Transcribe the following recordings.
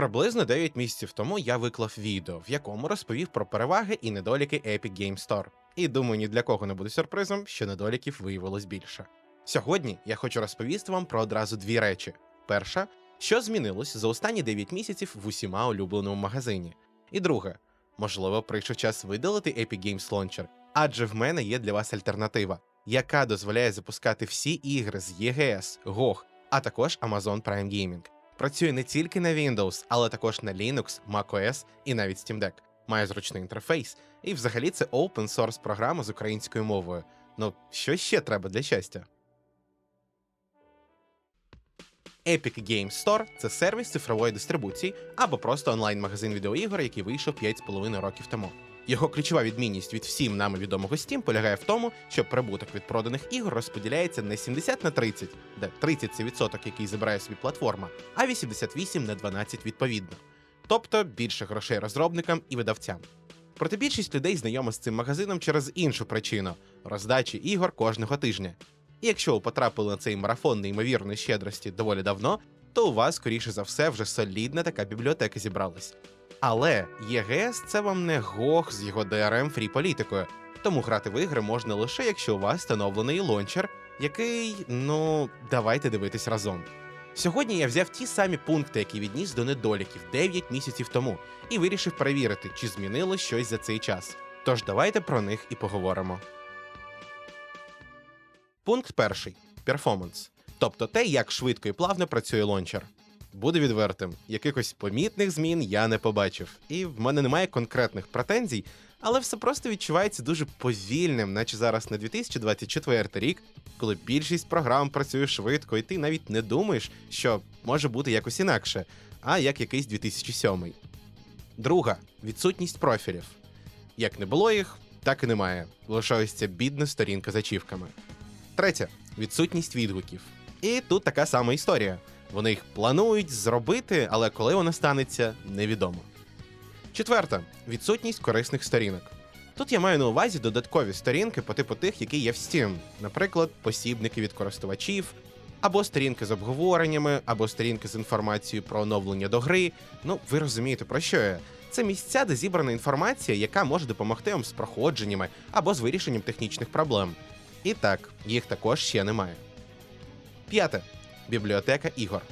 Приблизно 9 місяців тому я виклав відео, в якому розповів про переваги і недоліки Epic Game Store. І думаю, ні для кого не буде сюрпризом, що недоліків виявилось більше. Сьогодні я хочу розповісти вам про одразу дві речі: перша, що змінилось за останні 9 місяців в усіма улюбленому магазині. І друге, можливо, прийшов час видалити Epic Games Launcher, адже в мене є для вас альтернатива, яка дозволяє запускати всі ігри з EGS, GOG, а також Amazon Prime Gaming. Працює не тільки на Windows, але також на Linux, macOS і навіть Steam Deck. Має зручний інтерфейс, і взагалі це open source програма з українською мовою. Ну, що ще треба для щастя? Epic Games Store це сервіс цифрової дистрибуції або просто онлайн-магазин відеоігор, який вийшов 5,5 років тому. Його ключова відмінність від всім нами відомого Steam полягає в тому, що прибуток від проданих ігор розподіляється не 70 на 30, де 30 це відсоток, який забирає собі платформа, а 88 на 12 відповідно. Тобто більше грошей розробникам і видавцям. Проте більшість людей знайома з цим магазином через іншу причину роздачі ігор кожного тижня. І якщо ви потрапили на цей марафон неймовірної щедрості доволі давно, то у вас, скоріше за все, вже солідна така бібліотека зібралась. Але ЄГС це вам не GOG з його DRM фрі політикою, тому грати в ігри можна лише якщо у вас встановлений лончер, який, ну, давайте дивитись разом. Сьогодні я взяв ті самі пункти, які відніс до недоліків 9 місяців тому, і вирішив перевірити, чи змінилось щось за цей час. Тож давайте про них і поговоримо. Пункт перший перформанс. Тобто те, як швидко і плавно працює лончер. Буду відвертим, якихось помітних змін я не побачив, і в мене немає конкретних претензій, але все просто відчувається дуже повільним, наче зараз не 2024 рік, коли більшість програм працює швидко, і ти навіть не думаєш, що може бути якось інакше, а як якийсь 2007. Друга відсутність профілів. Як не було їх, так і немає. Лише ось ця бідна сторінка з ачівками. Третє відсутність відгуків. І тут така сама історія. Вони їх планують зробити, але коли воно станеться, невідомо. Четверта відсутність корисних сторінок. Тут я маю на увазі додаткові сторінки по типу тих, які є в Steam, наприклад, посібники від користувачів, або сторінки з обговореннями, або сторінки з інформацією про оновлення до гри. Ну, ви розумієте, про що я. Це місця, де зібрана інформація, яка може допомогти вам з проходженнями або з вирішенням технічних проблем. І так, їх також ще немає. П'яте бібліотека ігор.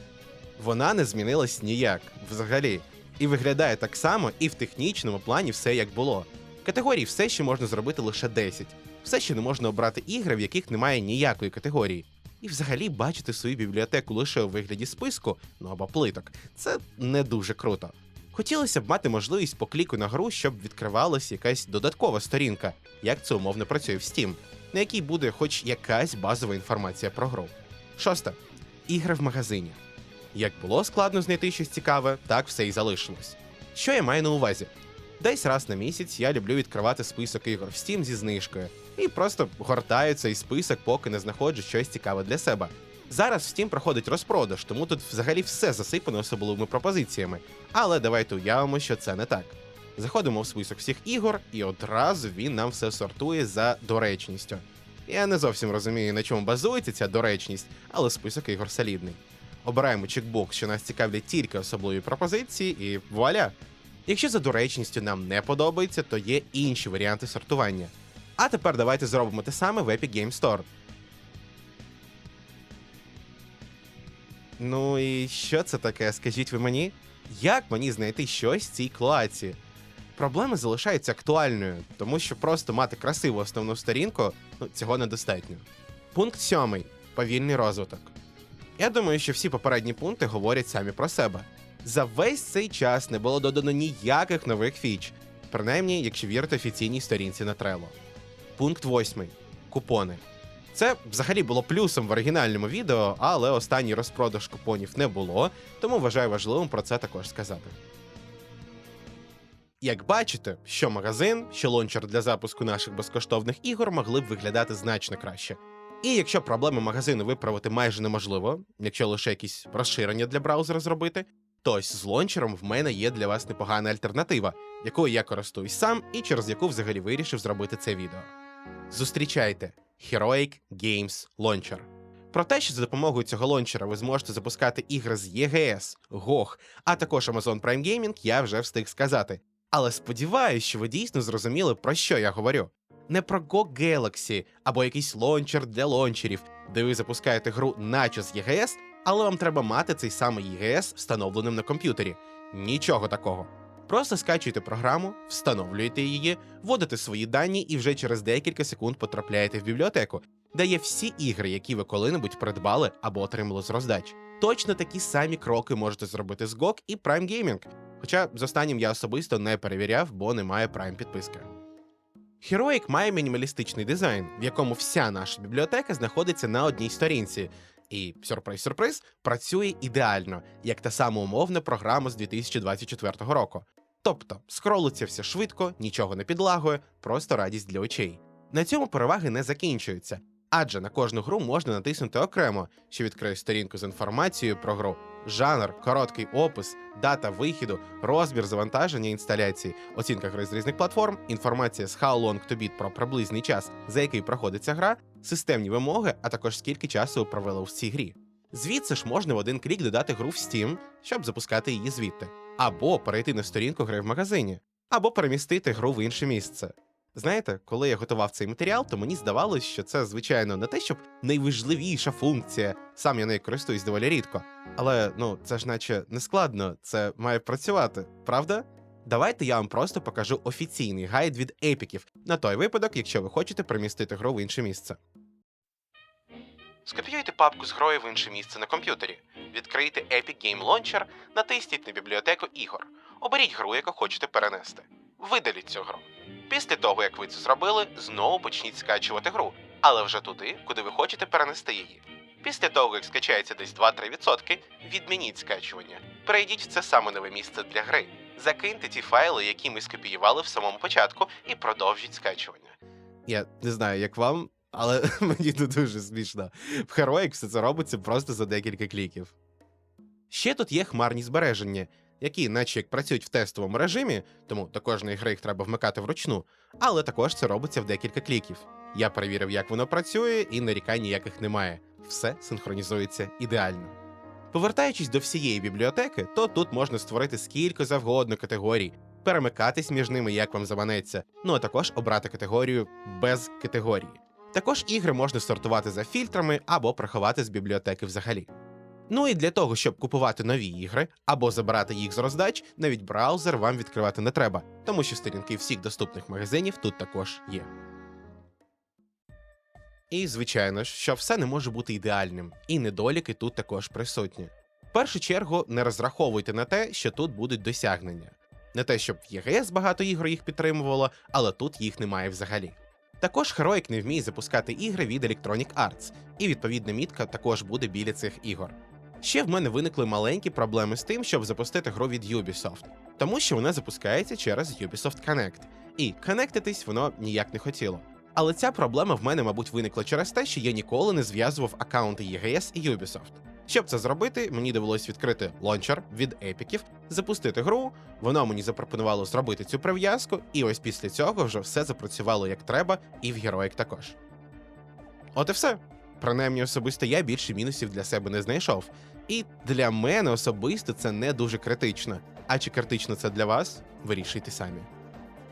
Вона не змінилась ніяк взагалі, і виглядає так само, і в технічному плані все як було. Категорій все ще можна зробити лише 10. Все ще не можна обрати ігри, в яких немає ніякої категорії. І взагалі бачити свою бібліотеку лише у вигляді списку, ну або плиток, це не дуже круто. Хотілося б мати можливість по кліку на гру, щоб відкривалась якась додаткова сторінка, як це умовно працює в Steam, на якій буде хоч якась базова інформація про гру. Шосте ігри в магазині. Як було складно знайти щось цікаве, так все і залишилось. Що я маю на увазі? Десь раз на місяць я люблю відкривати список ігор в Steam зі знижкою і просто гортаю цей список, поки не знаходжу щось цікаве для себе. Зараз в Steam проходить розпродаж, тому тут взагалі все засипано особливими пропозиціями. Але давайте уявимо, що це не так. Заходимо в список всіх ігор, і одразу він нам все сортує за доречністю. Я не зовсім розумію, на чому базується ця доречність, але список ігор солідний. Обираємо чекбокс, що нас цікавлять тільки особливі пропозиції, і вуаля! Якщо за доречністю нам не подобається, то є інші варіанти сортування. А тепер давайте зробимо те саме в Epic Game Store. Ну і що це таке, скажіть ви мені? Як мені знайти щось в цій клоаці? Проблема залишається актуальною, тому що просто мати красиву основну сторінку ну, цього недостатньо. Пункт сьомий повільний розвиток. Я думаю, що всі попередні пункти говорять самі про себе. За весь цей час не було додано ніяких нових фіч, принаймні, якщо вірити офіційній сторінці на Trello. Пункт восьмий купони. Це взагалі було плюсом в оригінальному відео, але останній розпродаж купонів не було, тому вважаю важливим про це також сказати. Як бачите, що магазин, що лончер для запуску наших безкоштовних ігор могли б виглядати значно краще. І якщо проблеми магазину виправити майже неможливо, якщо лише якісь розширення для браузера зробити, то ось з лончером в мене є для вас непогана альтернатива, якою я користуюсь сам і через яку взагалі вирішив зробити це відео. Зустрічайте Heroic Games Launcher. Про те, що за допомогою цього лончера ви зможете запускати ігри з EGS, GOG, а також Amazon Prime Gaming, я вже встиг сказати. Але сподіваюсь, що ви дійсно зрозуміли, про що я говорю. Не про GOG Galaxy або якийсь лончер для лончерів, де ви запускаєте гру наче з EGS, але вам треба мати цей самий EGS встановленим на комп'ютері. Нічого такого. Просто скачуєте програму, встановлюєте її, вводите свої дані і вже через декілька секунд потрапляєте в бібліотеку, де є всі ігри, які ви коли-небудь придбали або отримали з роздач. Точно такі самі кроки можете зробити з GOG і Prime Gaming. Хоча з останнім я особисто не перевіряв, бо немає Prime підписки. Heroic має мінімалістичний дизайн, в якому вся наша бібліотека знаходиться на одній сторінці. І сюрприз-сюрприз працює ідеально, як та сама умовна програма з 2024 року. Тобто скролиться все швидко, нічого не підлагує, просто радість для очей. На цьому переваги не закінчуються, адже на кожну гру можна натиснути окремо, що відкриє сторінку з інформацією про гру, жанр, короткий опис, дата вихіду, розбір завантаження інсталяції, оцінка гри з різних платформ, інформація з How Long to Beat про приблизний час, за який проходиться гра, системні вимоги, а також скільки часу ви провели в цій грі. Звідси ж можна в один клік додати гру в Steam, щоб запускати її звідти, або перейти на сторінку гри в магазині, або перемістити гру в інше місце. Знаєте, коли я готував цей матеріал, то мені здавалось, що це, звичайно, не те, щоб найважливіша функція, сам я нею користуюсь доволі рідко. Але ну це ж наче не складно, це має працювати, правда? Давайте я вам просто покажу офіційний гайд від епіків на той випадок, якщо ви хочете примістити гру в інше місце. Скопіюйте папку з грою в інше місце на комп'ютері. Відкрийте Epic Game Launcher, натисніть на бібліотеку ігор. Оберіть гру, яку хочете перенести. Видаліть цю гру. Після того, як ви це зробили, знову почніть скачувати гру, але вже туди, куди ви хочете перенести її. Після того, як скачається десь 2-3%, відмініть скачування. Перейдіть в це саме нове місце для гри. Закиньте ті файли, які ми скопіювали в самому початку, і продовжіть скачування. Я не знаю, як вам, але мені тут дуже смішно. В Heroic все це робиться просто за декілька кліків. Ще тут є хмарні збереження, які, наче як працюють в тестовому режимі, тому до кожної гри їх треба вмикати вручну, але також це робиться в декілька кліків. Я перевірив, як воно працює, і нарікань ніяких немає. Все синхронізується ідеально. Повертаючись до всієї бібліотеки, то тут можна створити скільки завгодно категорій, перемикатись між ними, як вам заманеться, ну а також обрати категорію без категорії. Також ігри можна сортувати за фільтрами або приховати з бібліотеки взагалі. Ну і для того, щоб купувати нові ігри або забирати їх з роздач, навіть браузер вам відкривати не треба, тому що сторінки всіх доступних магазинів тут також є. І, звичайно ж, що все не може бути ідеальним, і недоліки тут також присутні. В першу чергу не розраховуйте на те, що тут будуть досягнення. Не те, щоб в ЄГС багато ігор їх підтримувало, але тут їх немає взагалі. Також Heroic не вміє запускати ігри від Electronic Arts, і відповідна мітка також буде біля цих ігор. Ще в мене виникли маленькі проблеми з тим, щоб запустити гру від Ubisoft, тому що вона запускається через Ubisoft Connect, і конектитись воно ніяк не хотіло. Але ця проблема в мене, мабуть, виникла через те, що я ніколи не зв'язував аккаунти EGS і Ubisoft. Щоб це зробити, мені довелось відкрити лончер від епіків, запустити гру. Воно мені запропонувало зробити цю прив'язку, і ось після цього вже все запрацювало як треба, і в Heroic також. От і все. Принаймні, особисто я більше мінусів для себе не знайшов. І для мене особисто це не дуже критично. А чи критично це для вас? Вирішуйте самі.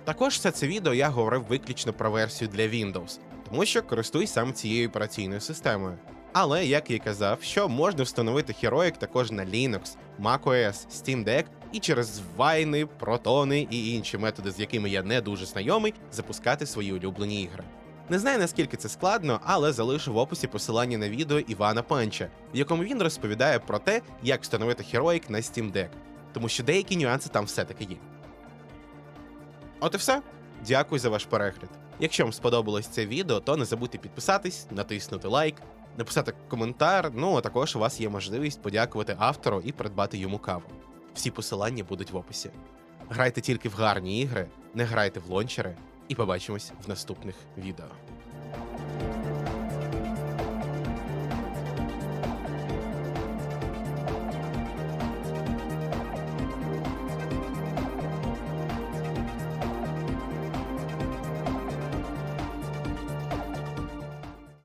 Також все це відео я говорив виключно про версію для Windows, тому що користуюсь саме цією операційною системою. Але, як я казав, що можна встановити Heroic також на Linux, macOS, Steam Deck і через вайни, протони і інші методи, з якими я не дуже знайомий, запускати свої улюблені ігри. Не знаю наскільки це складно, але залишу в описі посилання на відео Івана Панча, в якому він розповідає про те, як встановити Heroic на Steam Deck, тому що деякі нюанси там все-таки є. От і все. Дякую за ваш перегляд. Якщо вам сподобалось це відео, то не забудьте підписатись, натиснути лайк, написати коментар. Ну а також у вас є можливість подякувати автору і придбати йому каву. Всі посилання будуть в описі. Грайте тільки в гарні ігри, не грайте в лончери, і побачимось в наступних відео.